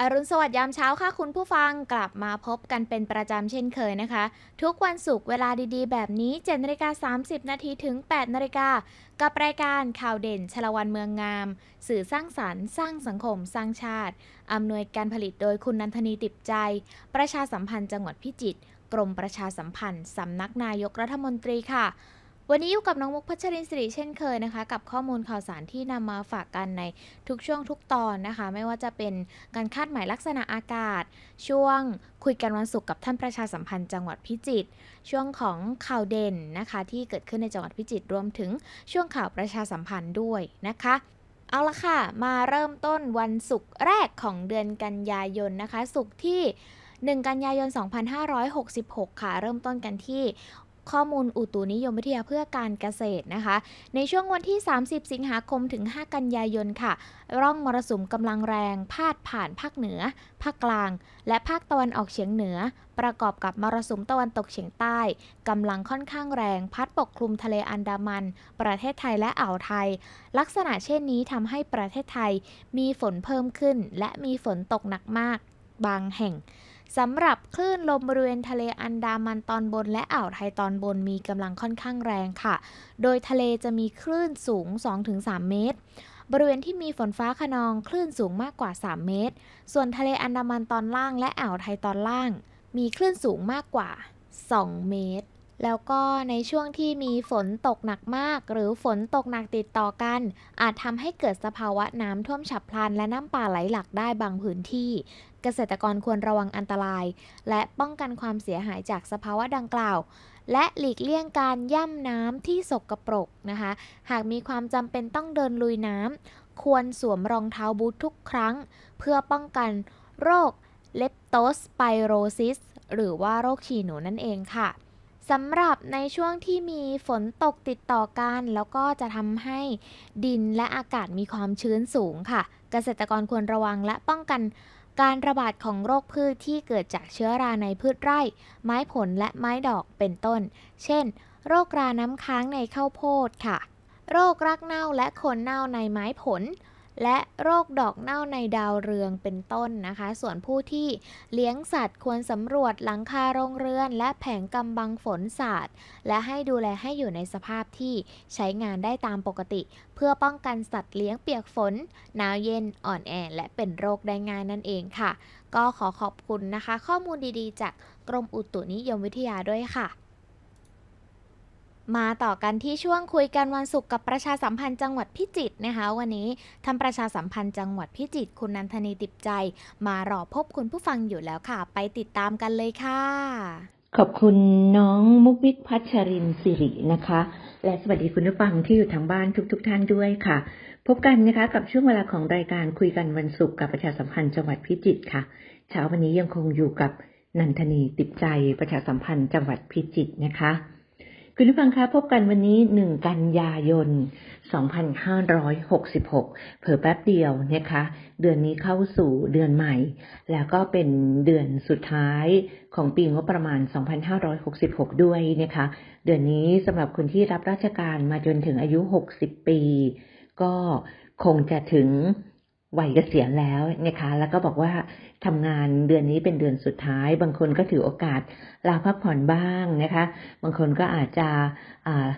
อรุณสวัสดิ์ยามเช้าค่ะคุณผู้ฟังกลับมาพบกันเป็นประจำเช่นเคยนะคะ ทุกวันศุกร์เวลาดีๆ แบบนี้7นาฬิกา30 นาทีถึง 8นาฬิกากับรายการข่าวเด่นชลวันเมืองงาม สื่อสร้างสรรค์สร้างสังคม สร้างชาติ อำนวยการผลิตโดยคุณนันทนีติบใจ ประชาสัมพันธ์จังหวัดพิจิตรกรมประชาสัมพันธ์สำนักนายกรัฐมนตรีค่ะ วันนี้อยู่กับน้องมุกพัชรินทร์สิริเช่นเคยนะคะ กับข้อมูลข่าวสารที่นำมาฝากกันในทุกช่วงทุกตอนนะคะ ไม่ว่าจะเป็นการคาดหมายลักษณะอากาศ ช่วงคุยกันวันศุกร์กับท่านประชาสัมพันธ์จังหวัดพิจิตรช่วงของข่าวเด่นนะคะ ที่เกิดขึ้นในจังหวัดพิจิตรรวมถึงช่วงข่าวประชาสัมพันธ์ด้วยนะคะเอาละค่ะ มาเริ่มต้นวันศุกร์แรกของเดือนกันยายนนะคะศุกร์ที่ 1 กันยายน 2566 ค่ะ เริ่มต้นกันที่ ข้อมูลอุตุนิยมวิทยาเพื่อการเกษตรนะคะ ในช่วงวันที่ 30 สิงหาคมถึง 5 กันยายนค่ะ ร่องมรสุมกำลังแรง พาดผ่านภาคเหนือ ภาคกลาง และภาคตะวันออกเฉียงเหนือ ประกอบกับมรสุมตะวันตกเฉียงใต้กำลังค่อนข้างแรง พัดปกคลุมทะเลอันดามัน ประเทศไทยและอ่าวไทย ลักษณะเช่นนี้ทำให้ประเทศไทยมีฝนเพิ่มขึ้น และมีฝนตกหนักมาก บางแห่ง สำหรับคลื่นลมบริเวณทะเลอันดามันตอนบนและอ่าวไทยตอนบนมีกำลังค่อนข้างแรงค่ะ โดยทะเลจะมีคลื่นสูง 2-3 เมตร บริเวณที่มีฝนฟ้าขนองคลื่นสูงมากกว่า 3 เมตร ส่วนทะเลอันดามันตอนล่างและอ่าวไทยตอนล่าง มีคลื่นสูงมากกว่า 2 เมตร แล้วก็ในช่วงที่มีฝนตกหนักมาก หรือฝนตกหนักติดต่อกัน อาจทำให้เกิดสภาวะน้ำท่วมฉับพลัน และน้ำป่าไหลหลากได้บางพื้นที่ เกษตรกรควรระวังอันตราย และป้องกันความเสียหายจากสภาวะดังกล่าว และหลีกเลี่ยงการย่ำน้ำที่สกปรกนะคะ หากมีความจำเป็นต้องเดินลุยน้ำควรสวมรองเท้าบูททุกครั้ง เพื่อป้องกันโรคเลปโตสไปโรซิสหรือว่าโรคฉี่หนูนั่นเองค่ะ สำหรับในช่วงที่มีฝนตกติดต่อกัน แล้วก็จะทำให้ดินและอากาศมีความชื้นสูงค่ะ เกษตรกรควรระวังและป้องกันการระบาดของโรคพืชที่เกิดจากเชื้อราในพืชไร่ ไม้ผลและไม้ดอกเป็นต้น เช่น โรคราน้ำค้างในข้าวโพดค่ะ โรครักเน่าและโคนเน่าในไม้ผล และโรคดอกเน่าในดาวเรืองเป็นต้นนะคะ ส่วนผู้ที่เลี้ยงสัตว์ควรสำรวจหลังคาโรงเรือน และแผงกำบังฝนสาดและให้ดูแลให้อยู่ในสภาพที่ใช้งานได้ตามปกติ เพื่อป้องกันสัตว์เลี้ยงเปียกฝน หนาวเย็นอ่อนแอและเป็นโรคได้ง่ายนั่นเองค่ะ ก็ขอขอบคุณนะคะ ข้อมูลดีๆ จากกรมอุตุนิยมวิทยาด้วยค่ะ มาต่อกันที่ช่วงคุยกันวันศุกร์กับประชาสัมพันธ์จังหวัดพิจิตรนะคะ วันนี้ท่านประชาสัมพันธ์จังหวัดพิจิตรคุณนันทนีติบใจ มารอพบคุณผู้ฟังอยู่แล้วค่ะ ไปติดตามกันเลยค่ะ ขอบคุณน้องมุกวิทพัชรินสิรินะคะ และสวัสดีคุณผู้ฟังที่อยู่ทางบ้านทุก ๆทท่านด้วยค่ะ พบกันนะคะกับช่วงเวลาของรายการคุยกันวันศุกร์กับประชาสัมพันธ์จังหวัดพิจิตรค่ะ เช้าวันนี้ยังคงอยู่กับนันทนีติดใจประชาสัมพันธ์จังหวัดพิจิตรนะคะ คุณผู้ฟังคะพบกันวันนี้หนึ่งกันยายน 2566 เผอแป๊บเดียวนะคะ เดือนนี้เข้าสู่เดือนใหม่ แล้วก็เป็นเดือนสุดท้ายของปีงบประมาณ 2566 ด้วยนะคะ เดือนนี้สำหรับคนที่รับราชการมาจนถึงอายุ 60 ปี ก็คงจะถึง วัยเกษียณแล้วนะคะ แล้วก็บอกว่าทำงานเดือนนี้เป็นเดือนสุดท้าย บางคนก็ถือโอกาสลาพักผ่อนบ้างนะคะ บางคนก็อาจจะอ่า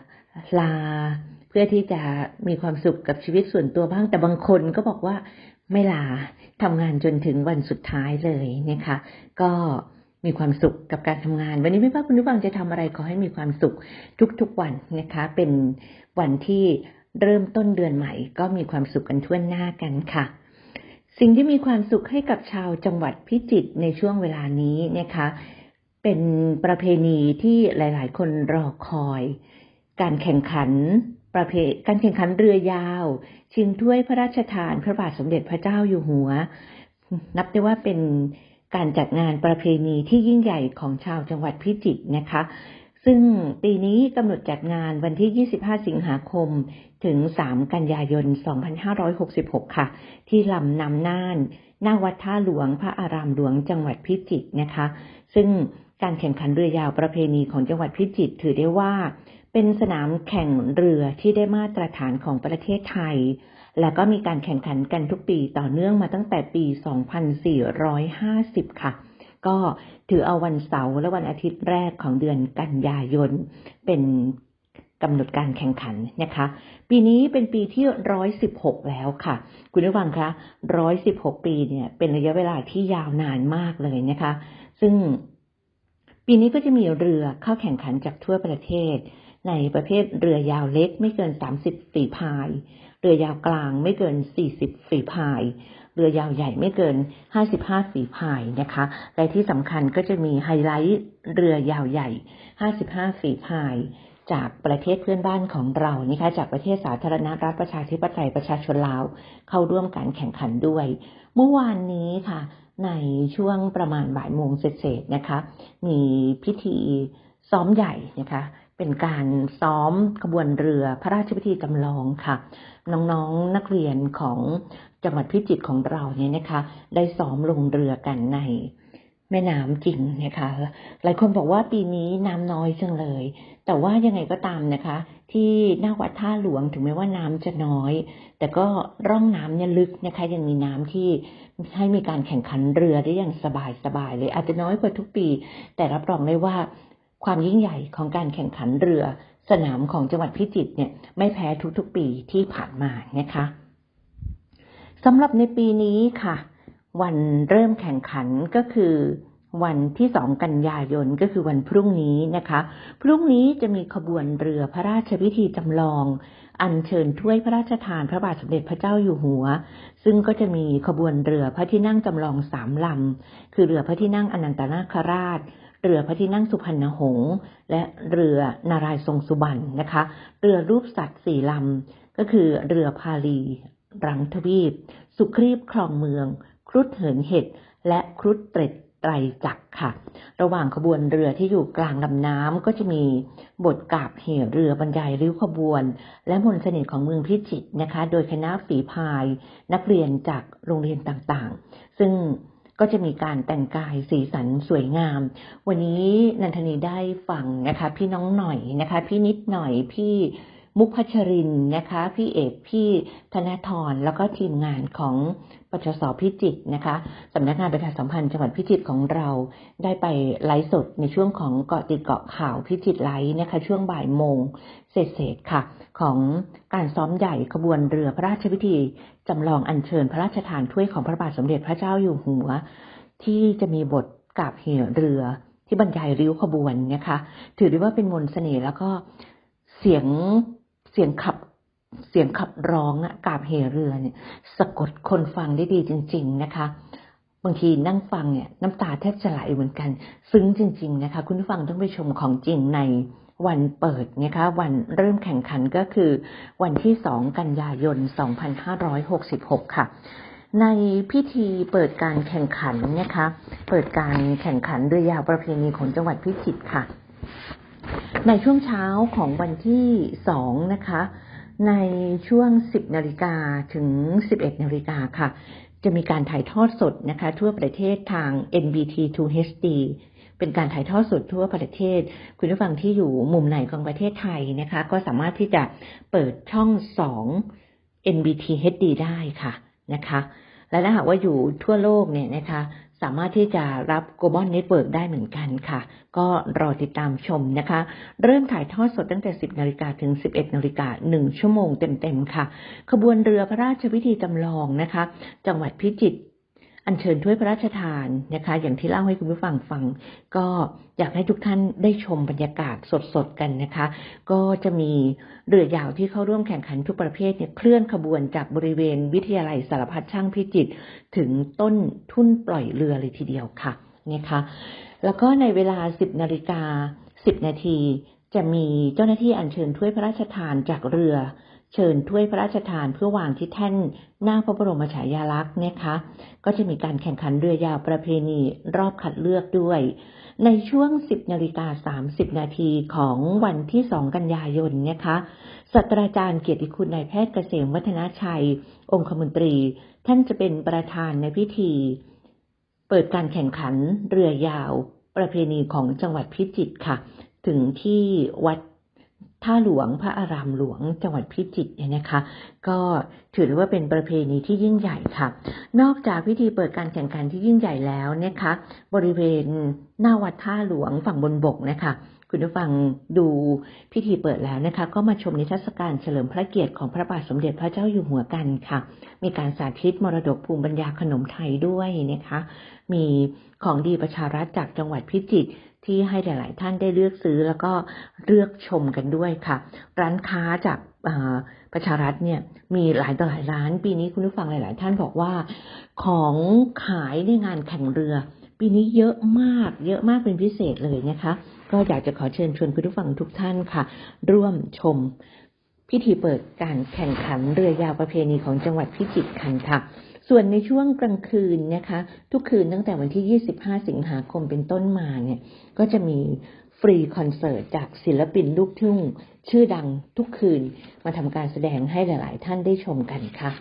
ลาเพื่อที่จะมีความสุขกับชีวิตส่วนตัวบ้าง แต่บางคนก็บอกว่าไม่ลาทำงานจนถึงวันสุดท้ายเลยนะคะ ก็มีความสุขกับการทำงาน วันนี้ไม่ว่าคุณผู้ฟังจะทำอะไรขอให้มีความสุขทุกๆวันนะคะ เป็นวันที่เริ่มต้นเดือนใหม่ก็มีความสุขกันทั่วหน้ากันค่ะ สิ่งที่มีความสุขให้กับชาวจังหวัดพิจิตรในช่วงเวลานี้นะคะ เป็นประเพณีที่หลาย ๆ คนรอคอย การแข่งขันประเพการแข่งขันเรือยาว ชิงถ้วยพระราชทานพระบาทสมเด็จพระเจ้าอยู่หัว นับได้ว่าเป็นการจัดงานประเพณีที่ยิ่งใหญ่ของชาวจังหวัดพิจิตรนะคะ ซึ่งปีนี้กำหนดจัดงานวันที่ 25 สิงหาคม ถึง 3 กันยายน 2566 ค่ะ ที่ลำน้ำน่าน หน้าวัดท่าหลวงพระอารามหลวงจังหวัดพิจิตรนะคะ ซึ่งการแข่งขันเรือยาวประเพณีของจังหวัดพิจิตรถือได้ว่า เป็นสนามแข่งเรือที่ได้มาตรฐานของประเทศไทย และก็มีการแข่งขันกันทุกปีต่อเนื่องมาตั้งแต่ปี 2450 ค่ะก็ถือเอาวันเสาร์และวันอาทิตย์แรกของเดือนกันยายน เป็น กำหนดการแข่งขันนะคะ ปีนี้เป็นปีที่ 116 แล้วค่ะ คุณผู้ฟังคะ 116 ปีเนี่ยเป็นระยะเวลาที่ยาวนานมากเลยนะคะ ซึ่งปีนี้ก็จะมีเรือเข้าแข่งขันจากทั่วประเทศ ในประเภทเรือยาวเล็กไม่เกิน 30 ฝีพาย เรือยาวกลางไม่เกิน 40 ฝีพาย เรือยาวใหญ่ไม่เกิน 55 ฝีพายนะคะ และที่สำคัญก็จะมีไฮไลท์เรือยาวใหญ่ 55 ฝีพาย จากประเทศเพื่อนบ้านของเรานะคะจากประเทศสาธารณรัฐประชาธิปไตยประชาชนลาว เข้าร่วมการแข่งขันด้วย เมื่อวานนี้ค่ะ ในช่วงประมาณบ่ายโมงเศษๆนะคะ มีพิธีซ้อมใหญ่นะคะเป็นการซ้อมขบวนเรือพระราชพิธีจำลองค่ะ น้องๆนนักเรียนของจังหวัดพิจิตรของเราเนี่ยนะคะ ได้ซ้อมลงเรือกันใน แม่น้ำจริงนะคะ หลายคนบอกว่าปีนี้น้ำน้อยจังเลย แต่ว่ายังไงก็ตามนะคะ ที่หน้าวัดท่าหลวงถึงแม้ว่าน้ำจะน้อย แต่ก็ร่องน้ำเนี่ยลึกนะคะ ยังมีน้ำที่ให้มีการแข่งขันเรือได้อย่างสบายๆเลย อาจจะน้อยกว่าทุกปี แต่รับรองได้ว่าความยิ่งใหญ่ของการแข่งขันเรือสนามของจังหวัดพิจิตรเนี่ยไม่แพ้ทุกๆปีที่ผ่านมานะคะสำหรับในปีนี้ค่ะ วันเริ่มแข่งขันก็คือวันที่สองกันยายนก็คือวันพรุ่งนี้นะคะ พรุ่งนี้จะมีขบวนเรือพระราชพิธีจำลอง อัญเชิญถ้วยพระราชทานพระบาทสมเด็จพระเจ้าอยู่หัว ซึ่งก็จะมีขบวนเรือพระที่นั่งจำลองสามลำ คือเรือพระที่นั่งอนันตนาคราช เรือพระที่นั่งสุพรรณหงษ์และเรือนารายทรงสุบรรณนะคะ เรือรูปสัตว์สี่ลำ ก็คือเรือพาลีรังทวีป สุครีบคลองเมือง ครุฑเหินเห็ด และครุฑเตร็ดไตรจักรค่ะ ระหว่างขบวนเรือที่อยู่กลางลำน้ำก็จะมีบทกาบเหเรือบรรยายริ้วขบวน และมนต์เสน่ห์ของเมืองพิจิตรนะคะ โดยคณะฝีพาย นักเรียนจากโรงเรียนต่างๆ ซึ่งก็จะมีการแต่งกายสีสันสวยงาม วันนี้นันทนีได้ฟังนะคะ พี่น้องหน่อยนะคะ พี่นิดหน่อยพี่ มุกพัชรินนะคะ พี่เอกพี่ธนทรแล้วก็ทีมงานของปชสพิจิตรนะคะสำนักงานประชาสัมพันธ์จังหวัดพิจิตรของเราได้ไปไลฟ์สดในช่วงของเกาะติดเกาะข่าวพิจิตรไลฟ์นะคะ ช่วงบ่ายโมงเศษๆค่ะ ของการซ้อมใหญ่ขบวนเรือพระราชพิธีจำลองอัญเชิญพระราชทานถ้วยของพระบาทสมเด็จพระเจ้าอยู่หัว ที่จะมีบทกาบเหเรือที่บรรยายริ้วขบวนนะคะ ถือได้ว่าเป็นมนต์เสน่ห์แล้วก็เสียง สียงขับเสียงขับร้องอะกาบเหเรือเนี่ย สะกดคนฟังได้ดีจริง ๆนะคะ บางทีนั่งฟังเนี่ยน้ำตาแทบจะไหลเหมือนกัน ซึ้งจริง ๆ นะคะ คุณผู้ฟังต้องไปชมของจริงในวันเปิดนะคะวันเริ่มแข่งขันก็คือวันที่ 2 กันยายน 2566 ค่ะ ในพิธีเปิดการแข่งขันนะคะ เปิดการแข่งขันเรือยาวประเพณีของจังหวัดพิจิตรค่ะ ในช่วงเช้าของวันที่สองนะคะ ในช่วง 10 นาฬิกาถึง 11 นาฬิกาค่ะ จะมีการถ่ายทอดสดนะคะ ทั่วประเทศทาง NBT 2 HD เป็นการถ่ายทอดสดทั่วประเทศ คุณผู้ฟังที่อยู่มุมไหนของประเทศไทยนะคะ ก็สามารถที่จะเปิดช่อง 2 NBT HD ได้ค่ะนะคะ และถ้าหากว่าอยู่ทั่วโลกเนี่ยนะคะ สามารถที่จะรับ Global Network ได้เหมือนกันค่ะ ก็รอติดตามชมนะคะ เริ่มถ่ายทอดสดตั้งแต่ 10 นาฬิกาถึง 11 นาฬิกา 1 ชั่วโมงเต็ม ๆ ค่ะ ขบวนเรือพระราชพิธีจำลองนะคะ จังหวัดพิจิตร อัญเชิญถ้วยพระราชทานนะคะ อย่างที่เล่าให้คุณผู้ฟังฟัง ก็อยากให้ทุกท่านได้ชมบรรยากาศสดๆกันนะคะ ก็จะมีเรือยาวที่เข้าร่วมแข่งขันทุกประเภทเนี่ยเคลื่อนขบวนจากบริเวณวิทยาลัยสารพัดช่างพิจิตรถึงต้นทุ่นปล่อยเรือเลยทีเดียวค่ะนะคะแล้วก็ในเวลา 10นาฬิกา10 นาทีจะมีเจ้าหน้าที่อัญเชิญถ้วยพระราชทานจากเรือ เชิญถ้วยพระราชทานเพื่อวางที่แท่นหน้าพระบรมฉายาลักษณ์นะคะ ก็จะมีการแข่งขันเรือยาวประเพณีรอบคัดเลือกด้วย ในช่วง 10นาฬิกา30 นาทีของวันที่ 2 กันยายนนะคะศาสตราจารย์เกียรติคุณนายแพทย์เกษมวัฒนาชัย องคมนตรี ท่านจะเป็นประธานในพิธี เปิดการแข่งขันเรือยาวประเพณีของจังหวัดพิจิตรค่ะ ถึงที่วัด ท่าหลวงพระอารามหลวงจังหวัดพิจิตรเนี่ยนะคะ ก็ถือว่าเป็นประเพณีที่ยิ่งใหญ่ค่ะ นอกจากพิธีเปิดการแข่งขันที่ยิ่งใหญ่แล้วนะคะ บริเวณหน้าวัดท่าหลวงฝั่งบนบกนะคะคุณผู้ฟังดูพิธีเปิดแล้วนะคะ ก็มาชมนิทรรศการเฉลิมพระเกียรติของพระบาทสมเด็จพระเจ้าอยู่หัวกันค่ะ มีการสาธิตมรดกภูมิปัญญาขนมไทยด้วยนะคะ มีของดีประชารัฐจากจังหวัดพิจิตร ที่ให้หลาย ๆ ท่านได้เลือกซื้อแล้วก็เลือกชมกันด้วยค่ะ ร้านค้าจากประชารัฐเนี่ยมีหลายต่อหลายร้าน ปีนี้คุณผู้ฟังหลาย ๆ ท่านบอกว่า ของขายในงานแข่งเรือ ปีนี้เยอะมากเยอะมากเป็นพิเศษเลยนะคะ ก็อยากจะขอเชิญชวนคุณผู้ฟังทุกท่านค่ะ ร่วมชมพิธีเปิดการแข่งขันเรือยาวประเพณีของจังหวัดพิจิตรกันค่ะ ส่วนในช่วงกลางคืนนะคะ ทุกคืนตั้งแต่วันที่ 25 สิงหาคมเป็นต้นมาเนี่ยก็จะมีฟรีคอนเสิร์ตจากศิลปินลูกทุ่ง ชื่อดังทุกคืนมาทำการแสดงให้หลาย ๆ ท่านได้ชมกันค่ะ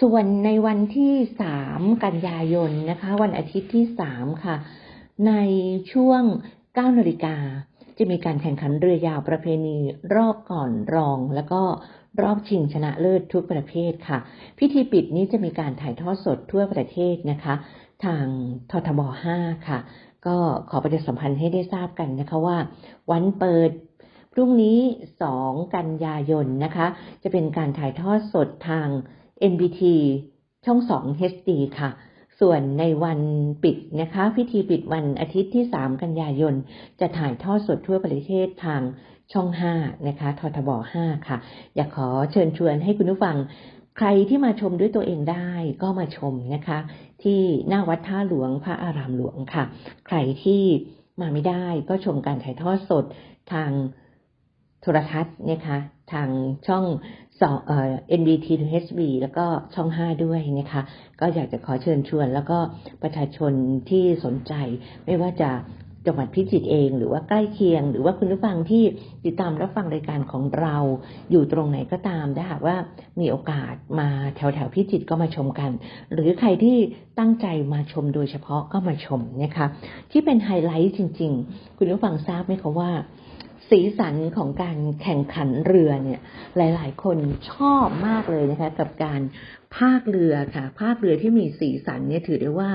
ส่วนในวันที่ 3 กันยายนนะคะ วันอาทิตย์ที่ 3 ค่ะ ในช่วง 9 นาฬิกาจะมีการแข่งขันเรือยาวประเพณีรอบก่อนรอง แล้วก็ รอบชิงชนะเลิศทุกประเภทค่ะ พิธีปิดนี้จะมีการถ่ายทอดสดทั่วประเทศนะคะ ทางททบ 5 ค่ะ ก็ขอประชาสัมพันธ์ให้ได้ทราบกันนะคะว่า วันเปิดพรุ่งนี้ 2 กันยายนนะคะ จะเป็นการถ่ายทอดสดทาง NBT ช่อง 2 HD ค่ะ ส่วนในวันปิดนะคะ พิธีปิดวันอาทิตย์ที่ 3 กันยายน จะถ่ายทอดสดทั่วประเทศทางช่อง 5 นะคะ ททบ 5 ค่ะ อยากขอเชิญชวนให้คุณผู้ฟัง ใครที่มาชมด้วยตัวเองได้ก็มาชมนะคะ ที่หน้าวัดท่าหลวงพระอารามหลวงค่ะ ใครที่มาไม่ได้ก็ชมการถ่ายทอดสดทางโทรทัศน์นะคะ ทางช่อง สองเอ่อ NBT to HB แล้วก็ช่อง 5 ด้วยนะคะ ก็อยากจะขอเชิญชวน แล้วก็ประชาชนที่สนใจ ไม่ว่าจะจังหวัดพิจิตรเองหรือว่าใกล้เคียง หรือว่าคุณผู้ฟังที่ติดตามรับฟังรายการของเราอยู่ตรงไหนก็ตามถ้าหากว่ามีโอกาสมาแถวแถวพิจิตรก็มาชมกัน หรือใครที่ตั้งใจมาชมโดยเฉพาะก็มาชมนะคะที่เป็นไฮไลท์จริง ๆ คุณผู้ฟังทราบไหมคะว่า สีสันของการแข่งขันเรือเนี่ย หลาย ๆ คนชอบมากเลยนะคะ กับการภาคเรือค่ะ ภาคเรือที่มีสีสันเนี่ยถือได้ว่า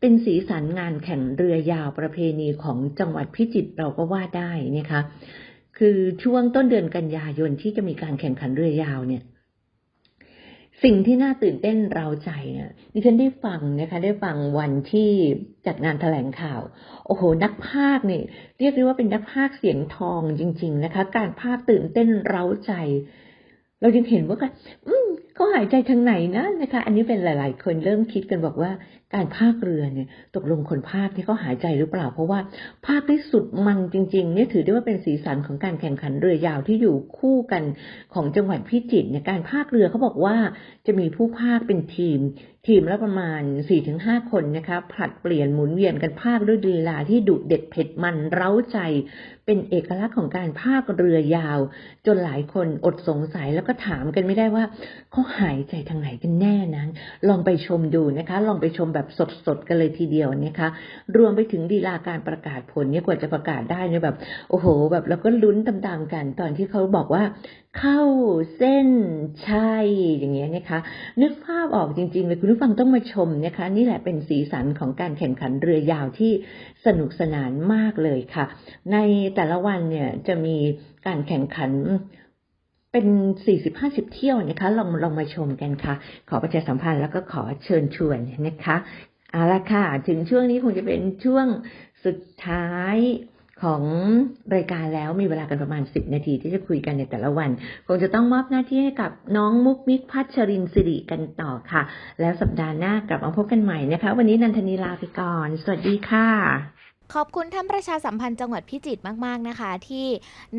เป็นสีสันงานแข่งเรือยาวประเพณีของจังหวัดพิจิตรเราก็ว่าได้นะคะ คือช่วงต้นเดือนกันยายนที่จะมีการแข่งขันเรือยาวเนี่ย สิ่งที่น่าตื่นเต้นเราใจเนี่ยดิฉันได้ฟังนะคะได้ฟังวันที่จัดงานแถลงข่าว โอ้โห นักภาคเนี่ยเรียกได้ว่าเป็นนักภาคเสียงทองจริง ๆ นะคะ การภาคตื่นเต้นเราใจ เรายังเห็นว่ากันอืมเขาหายใจทางไหนนะนะคะ อันนี้เป็นหลาย ๆ คนเริ่มคิดกันบอกว่า การพากเรือเนี่ยตกลงคนพากที่เขาหายใจหรือเปล่า เพราะว่าพากย์ได้สุดมันจริงๆเนี่ยถือได้ว่าเป็นสีสันของการแข่งขันเรือยาวที่อยู่คู่กันของจังหวัดพิจิตรเนี่ยการพากเรือเขาบอกว่าจะมีผู้พากเป็นทีม ทีมละประมาณ 4-5 คนนะคะผลัดเปลี่ยนหมุนเวียนกันพากด้วยลีลาที่ดุเด็ดเผ็ดมันเร้าใจ เป็นเอกลักษณ์ของการพากเรือยาว จนหลายคนอดสงสัยแล้วก็ถามกันไม่ได้ว่าเขาหายใจทางไหนกันแน่นั้น ลองไปชมดูนะคะ ลองไปชมแบบสดๆกันเลยทีเดียวนะคะรวมไปถึงลีลาการประกาศผลเนี่ยกว่าจะประกาศได้เนี่ยแบบ โอ้โห แบบเราก็ลุ้นตามๆกัน ตอนที่เขาบอกว่าเข้าเส้นชัยอย่างเงี้ยนะคะ นึกภาพออกจริงๆเลยคุณผู้ฟังต้องมาชมนะคะ นี่แหละเป็นสีสันของการแข่งขันเรือยาวที่สนุกสนานมากเลยค่ะ ในแต่ละวันเนี่ยจะมีการแข่งขัน เป็น 40-50 เที่ยวนะคะลองลองมาชมกันค่ะ ขอประชาสัมพันธ์แล้วก็ขอเชิญชวนนะคะเอาละค่ะ ถึงช่วงนี้คงจะเป็นช่วงสุดท้ายของรายการแล้วมีเวลากันประมาณ 10 นาทีที่จะคุยกันในแต่ละวัน คงจะต้องมอบหน้าที่ให้กับน้องมุกมิกพัชรินสิริกันต่อค่ะ แล้วสัปดาห์หน้ากลับมาพบกันใหม่นะคะ วันนี้นันทนีลาไปก่อน สวัสดีค่ะ ขอบคุณท่านประชาสัมพันธ์จังหวัดพิจิตรมาก ๆ นะคะ ที่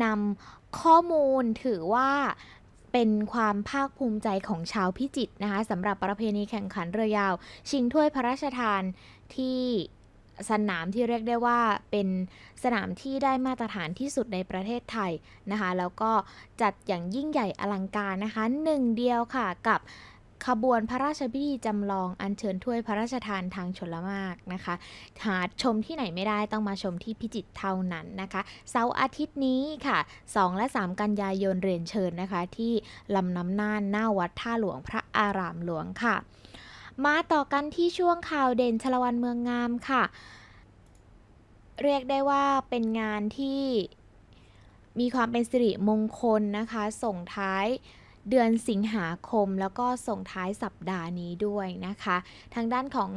นำ ข้อมูลถือว่าเป็นความภาคภูมิใจของชาวพิจิตรนะคะสำหรับประเพณีแข่งขันเรือยาว ชิงถ้วยพระราชทานที่สนามที่เรียกได้ว่าเป็นสนามที่ได้มาตรฐานที่สุดในประเทศไทยนะคะ แล้วก็จัดอย่างยิ่งใหญ่อลังการนะคะหนึ่งเดียวค่ะกับ ขบวนพระราชพิธีจำลองอัญเชิญถ้วยพระราชทานทางชลมากนะคะ หาชมที่ไหนไม่ได้ต้องมาชมที่พิจิตรเท่านั้นนะคะ เสาร์อาทิตย์นี้ค่ะ 2 และ 3 กันยายนเรียนเชิญนะคะ ที่ลำน้ำน่านหน้าวัดท่าหลวงพระอารามหลวงค่ะ มาต่อกันที่ช่วงข่าวเด่นชลวันเมืองงามค่ะ เรียกได้ว่าเป็นงานที่มีความเป็นสิริมงคลนะคะ ส่งท้าย เดือนสิงหาคม แล้วก็ส่งท้ายสัปดาห์นี้ด้วยนะคะ ทางด้านของ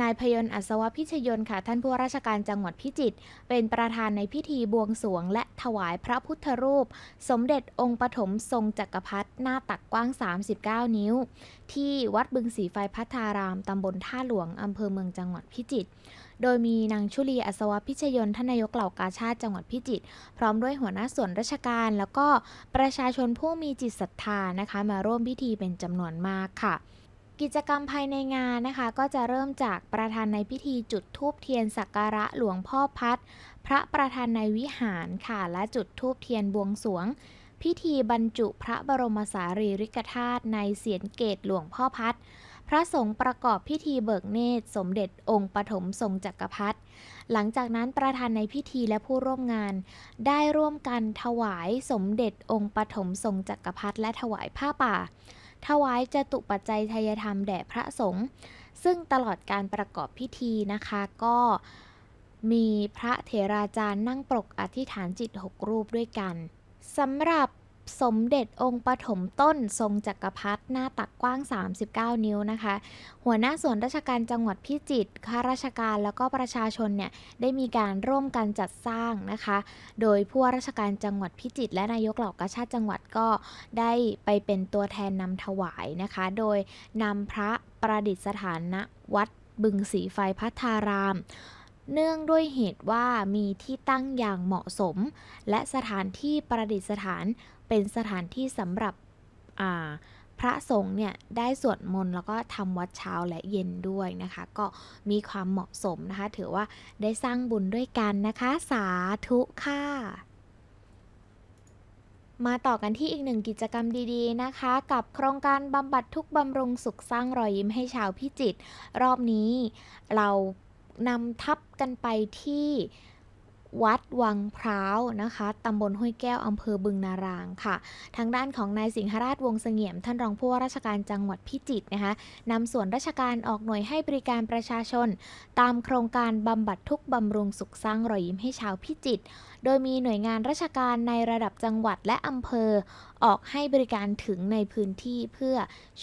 นายพยนต์อัศวพิชยนค่ะ ท่านผู้ราชการจังหวัดพิจิตรเป็นประธานในพิธีบวงสรวง และถวายพระพุทธรูป สมเด็จองค์ปฐมทรงจักรพรรดิหน้าตักกว้าง 39 นิ้ว ที่วัดบึงสีไฟพัทาราม ตำบลท่าหลวง อำเภอเมืองจังหวัดพิจิตร โดยมีนางชุลีอัศวพิชยนท่านนายกเหล่ากาชาติจังหวัดพิจิตรพร้อมด้วยหัวหน้าส่วนราชการ แล้วก็ประชาชนผู้มีจิตศรัทธานะคะ มาร่วมพิธีเป็นจำนวนมากค่ะกิจกรรมภายในงานนะคะ ก็จะเริ่มจากประธานในพิธีจุดธูปเทียนสักการะหลวงพ่อพัดพระประธานในวิหารค่ะ และจุดธูปเทียนบวงสรวง พิธีบรรจุพระบรมสารีริกธาตุในเสียนเกตหลวงพ่อพัด พระสงฆ์ประกอบพิธีเบิกเนตร สมเด็จองค์ปฐมทรงจักรพรรดิหลังจากนั้นประธานในพิธีและผู้ร่วมงาน ได้ร่วมกันถวายสมเด็จองค์ปฐมทรงจักรพรรดิและถวายผ้าป่า ถวายจตุปัจจัยทยธรรมแด่พระสงฆ์ซึ่งตลอดการประกอบพิธีนะคะก็มีพระเถราจารย์นั่งปรกอธิษฐานจิตหกรูปด้วยกันสำหรับ สมเด็จองค์ปฐมต้นทรงจักรพรรดิหน้าตักกว้าง 39 นิ้วนะคะ หัวหน้าส่วนราชการจังหวัดพิจิตรข้าราชการแล้วก็ประชาชนเนี่ยได้มีการร่วมกันจัดสร้างนะคะ โดยผู้ว่าราชการจังหวัดพิจิตรและนายกเหล่ากาชาติจังหวัดก็ได้ไปเป็นตัวแทนนำถวายนะคะ โดยนำพระประดิษฐานณวัดบึงสีไฟพัทารามเนื่องด้วยเหตุว่ามีที่ตั้งอย่างเหมาะสม และสถานที่ประดิษฐาน เป็นสถานที่สำหรับพระสงฆ์เนี่ยได้สวดมนต์แล้วก็ทำวัดเช้าและเย็นด้วยนะคะ ก็มีความเหมาะสมนะคะ ถือว่าได้สร้างบุญด้วยกันนะคะ สาธุค่ะมาต่อกันที่อีกหนึ่งกิจกรรมดีๆนะคะ กับโครงการบำบัดทุกบำรุงสุขสร้างรอยยิ้มให้ชาวพิจิตรรอบนี้เรานำทัพกันไปที่ วัดวังพร้าวนะคะตำบลห้วยแก้วอำเภอบึงนารางค่ะ ทางด้านของนายสิงหราชวงศ์เสงี่ยม ท่านรองผู้ว่าราชการจังหวัดพิจิตรนะคะนำส่วนราชการออกหน่วยให้บริการประชาชน ตามโครงการบำบัดทุกบำรุงสุขสร้างรอยยิ้มให้ชาวพิจิตรโดยมีหน่วยงานราชการในระดับจังหวัดและอำเภอ ออกให้บริการถึงในพื้นที่เพื่อ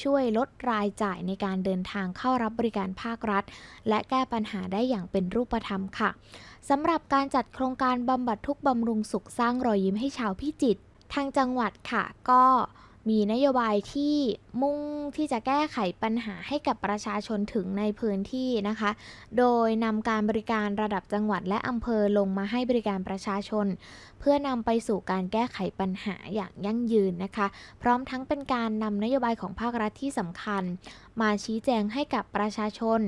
ช่วยลดรายจ่ายในการเดินทางเข้ารับบริการภาครัฐ และแก้ปัญหาได้อย่างเป็นรูปธรรมค่ะ สำหรับการจัดโครงการบำบัดทุกบำรุงสุขสร้างรอยยิ้มให้ชาวพิจิตรทางจังหวัดค่ะก็ มีนโยบายที่มุ่งที่จะแก้ไขปัญหาให้กับประชาชนถึงในพื้นที่นะคะ โดยนำการบริการระดับจังหวัดและอำเภอลงมาให้บริการประชาชน เพื่อนำไปสู่การแก้ไขปัญหาอย่างยั่งยืนนะคะ พร้อมทั้งเป็นการนำนโยบายของภาครัฐที่สำคัญ มาชี้แจงให้กับประชาชน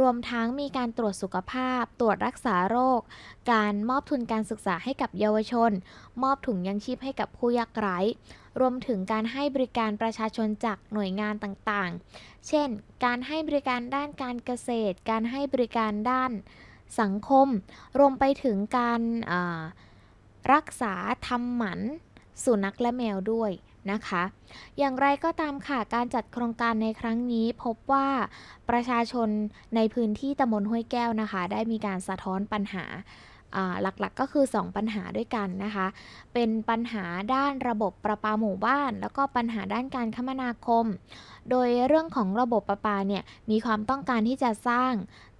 รวมทั้งมีการตรวจสุขภาพ ตรวจรักษาโรค การมอบทุนการศึกษาให้กับเยาวชน มอบถุงยังชีพให้กับผู้ยากไร้ รวมถึงการให้บริการประชาชนจากหน่วยงานต่างๆ เช่น การให้บริการด้านการเกษตร การให้บริการด้านสังคม รวมไปถึงการรักษาทำหมัน สุนัขและแมวด้วยนะคะ อย่างไรก็ตามค่ะการจัดโครงการในครั้งนี้พบว่าประชาชนในพื้นที่ตำบลห้วยแก้วนะคะ ได้มีการสะท้อนปัญหา หลักๆก็คือ 2 ปัญหาด้วยกันนะคะ เป็นปัญหาด้านระบบประปาหมู่บ้าน แล้วก็ปัญหาด้านการคมนาคม โดยเรื่องของระบบประปาเนี่ยมีความต้องการที่จะสร้าง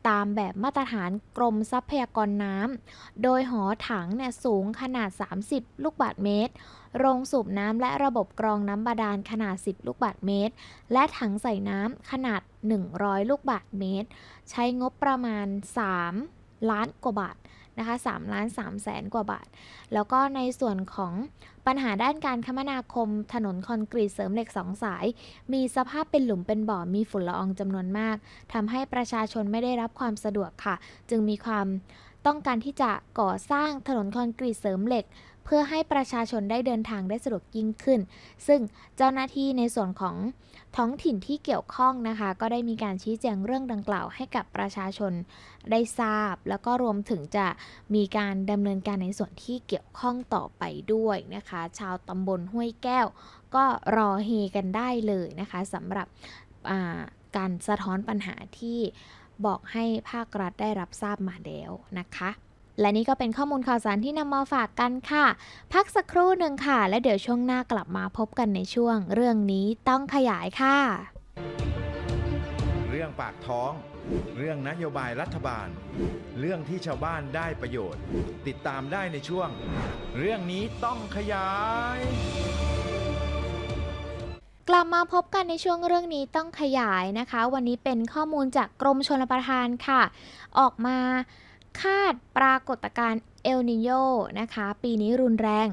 ตามแบบมาตรฐานกรมทรัพยากรน้ำ โดยหอถังเนี่ยสูงขนาด 30 ลูกบาศก์เมตร โรงสูบน้ำและระบบกรองน้ำบาดาลขนาด 10 ลูกบาศก์เมตร และถังใส่น้ำขนาด 100 ลูกบาศก์เมตร ใช้งบประมาณ 3 ล้านกว่าบาท นะคะ3ล้าน3แสนกว่าบาท แล้วก็ในส่วนของปัญหาด้านการคมนาคม ถนนคอนกรีตเสริมเหล็ก 2 สาย มีสภาพเป็นหลุมเป็นบ่อมีฝุ่นละอองจำนวนมากทำให้ประชาชนไม่ได้รับความสะดวกค่ะ จึงมีความต้องการที่จะก่อสร้างถนนคอนกรีตเสริมเหล็ก พื่อให้ประชาชนได้เดินทางได้สะดวกยิ่งขึ้น ซึ่งเจ้าหน้าที่ในส่วนของท้องถิ่นที่เกี่ยวข้องนะคะ ก็ได้มีการชี้แจงเรื่องดังกล่าวให้กับประชาชนได้ทราบ แล้วก็รวมถึงจะมีการดำเนินการในส่วนที่เกี่ยวข้องต่อไปด้วยนะคะ ชาวตำบลห้วยแก้ว ก็รอเฮกันได้เลยนะคะสำหรับการสะท้อนปัญหาที่บอกให้ภาครัฐได้รับทราบมาแล้วนะคะ และนี่ก็เป็นข้อมูลข่าวสารที่นำมาฝากกันค่ะ พักสักครู่หนึ่งค่ะ และเดี๋ยวช่วงหน้ากลับมาพบกันในช่วง เรื่องนี้ต้องขยายค่ะ เรื่องปากท้อง เรื่องนโยบายรัฐบาล เรื่องที่ชาวบ้านได้ประโยชน์ ติดตามได้ในช่วง เรื่องนี้ต้องขยายกลับมาพบกันในช่วงเรื่องนี้ต้องขยายนะคะ วันนี้เป็นข้อมูลจากกรมชลประทานค่ะ ออกมา คาดปรากฏการณ์เอลนิโยนะคะ ปีนี้รุนแรง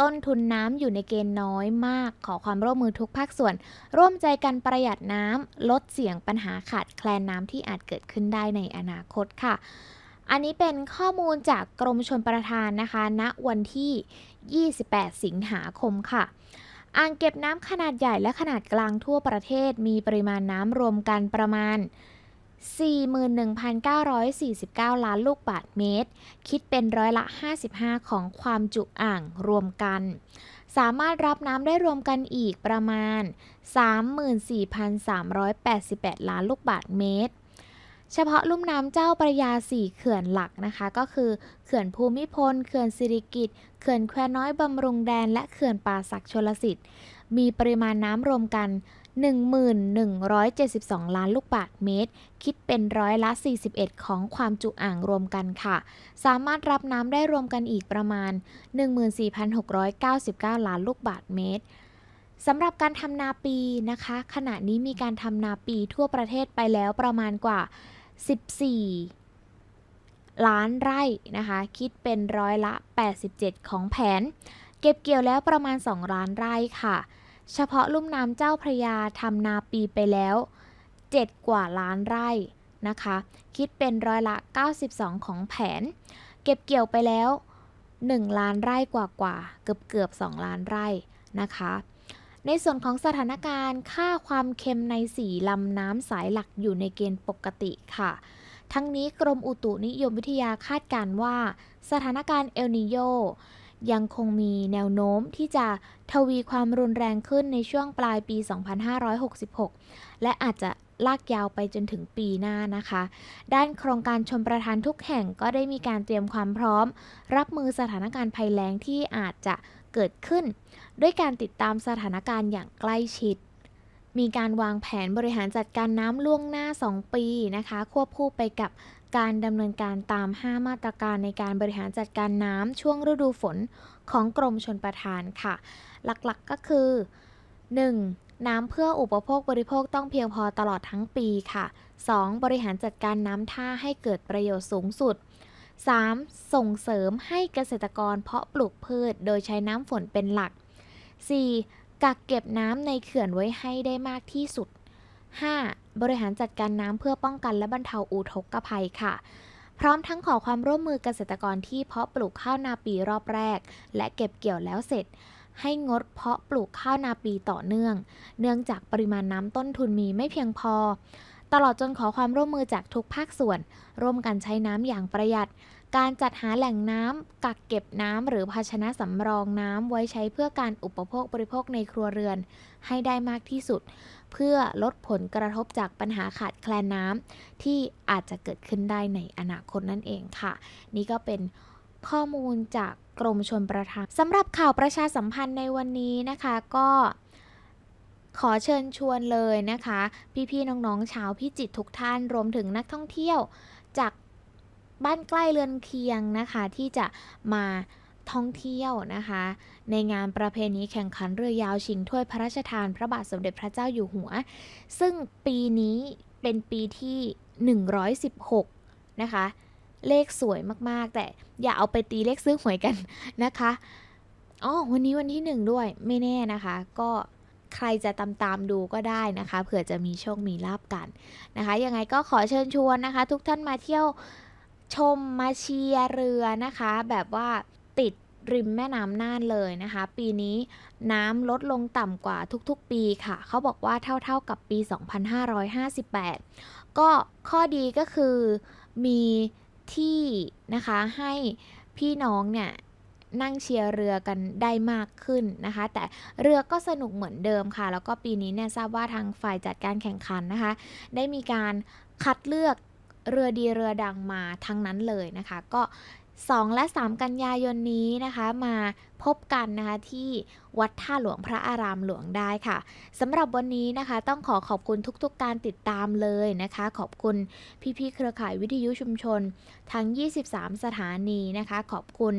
ต้นทุนน้ำอยู่ในเกณฑ์น้อยมาก ขอความร่วมมือทุกภาคส่วน ร่วมใจกันประหยัดน้ำลดเสี่ยงปัญหาขาดแคลนน้ำที่อาจเกิดขึ้นได้ในอนาคตค่ะอันนี้เป็นข้อมูลจากกรมชลประทานนะคะณวันที่ 28 สิงหาคมค่ะ อ่างเก็บน้ำขนาดใหญ่และขนาดกลางทั่วประเทศมีปริมาณน้ำรวมกันประมาณ 41,949 ล้านลูกบาศก์เมตร คิดเป็นร้อยละ 55 ของความจุอ่างรวมกัน สามารถรับน้ำได้รวมกันอีกประมาณ 34,388 ล้านลูกบาศก์เมตร เฉพาะลุ่มน้ำเจ้าประยา 4 เขื่อนหลักนะคะ ก็คือเขื่อนภูมิพล เขื่อนสิริกิติ์ เขื่อนแควน้อยบำรุงแดน และเขื่อนป่าสักชลสิทธิ์ มีปริมาณน้ำรวมกัน 1172 ล้านลูกบาศก์เมตร คิดเป็นร้อยละ 41 ของความจุอ่างรวมกันค่ะ สามารถรับน้ำได้รวมกันอีกประมาณ 14,699 ล้านลูกบาศก์เมตรสำหรับการทำนาปีนะคะ ขณะนี้มีการทำนาปีทั่วประเทศไปแล้วประมาณกว่า 14 ล้านไร่นะคะ คิดเป็นร้อยละ 87 ของแผน เก็บเกี่ยวแล้วประมาณ 2 ล้านไร่ค่ะ เฉพาะลุ่มน้ำเจ้าพระยาทำนาปีไปแล้ว 7 กว่าล้านไร่นะคะ คิดเป็นร้อยละ 92 ของแผน เก็บเกี่ยวไปแล้ว 1 ล้านไร่กว่ากว่าๆเกือบเกือบ2 ล้านไร่นะคะ ในส่วนของสถานการณ์ค่าความเค็มในสีลำน้ำสายหลักอยู่ในเกณฑ์ปกติค่ะ ทั้งนี้กรมอุตุนิยมวิทยาคาดการณ์ว่า สถานการณ์เอลนิโย ยังคงมีแนวโน้มที่จะทวีความรุนแรงขึ้นในช่วงปลายปี 2566 และอาจจะลากยาวไปจนถึงปีหน้านะคะ ด้านโครงการชมประทานทุกแห่งก็ได้มีการเตรียมความพร้อม รับมือสถานการณ์ภัยแล้งที่อาจจะเกิดขึ้น ด้วยการติดตามสถานการณ์อย่างใกล้ชิด มีการวางแผนบริหารจัดการน้ำล่วงหน้า 2 ปีนะคะ ควบคู่ไปกับ การดำเนินการตาม 5 มาตรการในการบริหารจัดการน้ำช่วงฤดูฝนของกรมชนประทานค่ะ หลักๆก็คือ 1. น้ำเพื่ออุปโภคบริโภคต้องเพียงพอตลอดทั้งปีค่ะ 2. บริหารจัดการน้ำท่าให้เกิดประโยชน์สูงสุด 3. ส่งเสริมให้เกษตรกรเพาะปลูกพืชโดยใช้น้ำฝนเป็นหลัก 4. กักเก็บน้ำในเขื่อนไว้ให้ได้มากที่สุด 5. บริหารจัดการน้ำเพื่อป้องกันและบรรเทาอุทกภัยค่ะ พร้อมทั้งขอความร่วมมือเกษตรกรที่เพาะปลูกข้าวนาปีรอบแรก และเก็บเกี่ยวแล้วเสร็จ ให้งดเพาะปลูกข้าวนาปีต่อเนื่อง เนื่องจากปริมาณน้ำต้นทุนมีไม่เพียงพอ ตลอดจนขอความร่วมมือจากทุกภาคส่วน ร่วมกันใช้น้ำอย่างประหยัด การจัดหาแหล่งน้ำกักเก็บน้ำหรือภาชนะสำรองน้ำไว้ใช้เพื่อการอุปโภคบริโภคในครัวเรือน ให้ได้มากที่สุด เพื่อลดผลกระทบจากปัญหาขาดแคลนน้ำที่อาจจะเกิดขึ้นได้ในอนาคตนั่นเองค่ะ นี่ก็เป็นข้อมูลจากกรมชนประทานสำหรับข่าวประชาสัมพันธ์ในวันนี้นะคะก็ขอเชิญชวนเลยนะคะ พี่ๆน้องๆชาวพิจิตรทุกท่านรวมถึงนักท่องเที่ยวจากบ้านใกล้เรือนเคียงนะคะ ที่จะมา ท่องเที่ยวนะคะ ในงานประเพณีแข่งขันเรือยาวชิงถ้วยพระราชทานพระบาทสมเด็จพระเจ้าอยู่หัว ซึ่งปีนี้เป็นปีที่ 116 นะคะ เลขสวยมากๆ แต่อย่าเอาไปตีเลขซื้อหวยกันนะคะอ๋อวันนี้วันที่หนึ่งด้วยไม่แน่นะคะ ก็ใครจะตามตามดูก็ได้นะคะ เผื่อจะมีโชคมีลาบกันนะคะ ยังไงก็ขอเชิญชวนนะคะ ทุกท่านมาเที่ยวชมมาเชียร์เรือนะคะ แบบว่า ติดริมแม่น้ำน่านเลยนะคะ ปีนี้น้ำลดลงต่ำกว่าทุกๆปีค่ะ เขาบอกว่าเท่าๆกับปี 2558 ก็ข้อดีก็คือมีที่นะคะให้พี่น้องเนี่ยนั่งเชียร์เรือกันได้มากขึ้นนะคะ แต่เรือก็สนุกเหมือนเดิมค่ะ แล้วก็ปีนี้เนี่ยทราบว่าทางฝ่ายจัดการแข่งขันนะคะ ได้มีการคัดเลือกเรือดีเรือดังมาทั้งนั้นเลยนะคะ ก็ 2 และ 3 กันยายนนี้นะคะมาพบกันนะคะที่วัดท่าหลวงพระอารามหลวงได้ค่ะสำหรับวันนี้นะคะต้องขอขอบคุณทุกๆการติดตามเลยนะคะ ขอบคุณพี่ๆเครือข่ายวิทยุชุมชน ทั้ง 23 สถานีนะคะ ขอบคุณ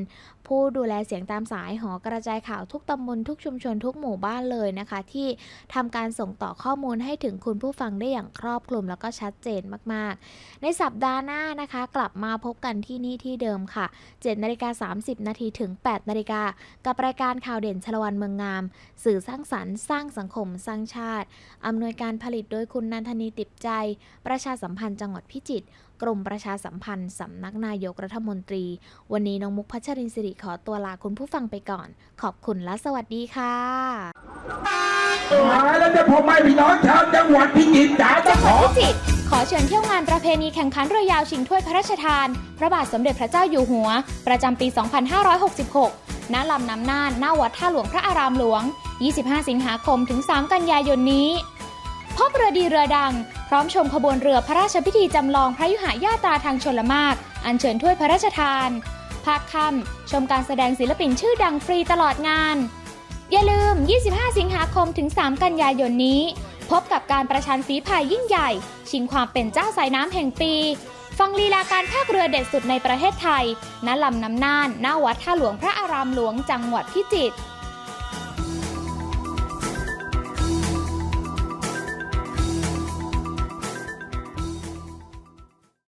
ผู้ดูแลเสียงตามสายหอกระจายข่าวทุกตำบลทุกชุมชนทุกหมู่บ้านเลยนะคะ ที่ทำการส่งต่อข้อมูลให้ถึงคุณผู้ฟังได้อย่างครอบคลุมแล้วก็ชัดเจนมากๆ ในสัปดาห์หน้านะคะ กลับมาพบกันที่นี่ที่เดิมค่ะ7นาฬิกา30 นาทีถึง 8นาฬิกากับรายการข่าวเด่นชลวันเมืองงาม สื่อสร้างสรรค์สร้างสังคมสร้างชาติ อำนวยการผลิตโดยคุณนันทนีติบใจ ประชาสัมพันธ์จังหวัดพิจิตรกรมประชาสัมพันธ์สำนักนายกรัฐมนตรี วันนี้น้องมุกพัชรินสิริขอตัวลาคุณผู้ฟังไปก่อน ขอบคุณและสวัสดีค่ะหายแล้วจะพ่อแม่พี่น้องชาวจังหวัดพิจิตรจ๋าจะจังหขวัดอพิจิตร ขอเชิญเที่ยวงานประเพณีแข่งขันเรือยาวชิงถ้วยพระราชทาน พระบาทสมเด็จพระเจ้าอยู่หัว ประจำปี 2566 ณ ลำน้ำน่าน หน้าวัดท่าหลวงพระอารามหลวง 25 สิงหาคมถึง 3 กันยายนนี้ พบเรือดีเรือดัง พร้อมชมขบวนเรือพระราชพิธีจำลองพระยุหญาตราทางชลมาก อัญเชิญถ้วยพระราชทาน ภาคค่ำชมการแสดงศิลปินชื่อดังฟรีตลอดงาน อย่าลืม 25 สิงหาคมถึง 3 กันยายนนี้ พบกับการประชันฝีพายยิ่งใหญ่ ชิงความเป็นเจ้าสายน้ำแห่งปี ฟังลีลาการภาคเรือเด็ดสุดในประเทศไทยณลำน้ำน่านหน้าวัดท่าหลวงพระอารามหลวงจังหวัดพิจิตร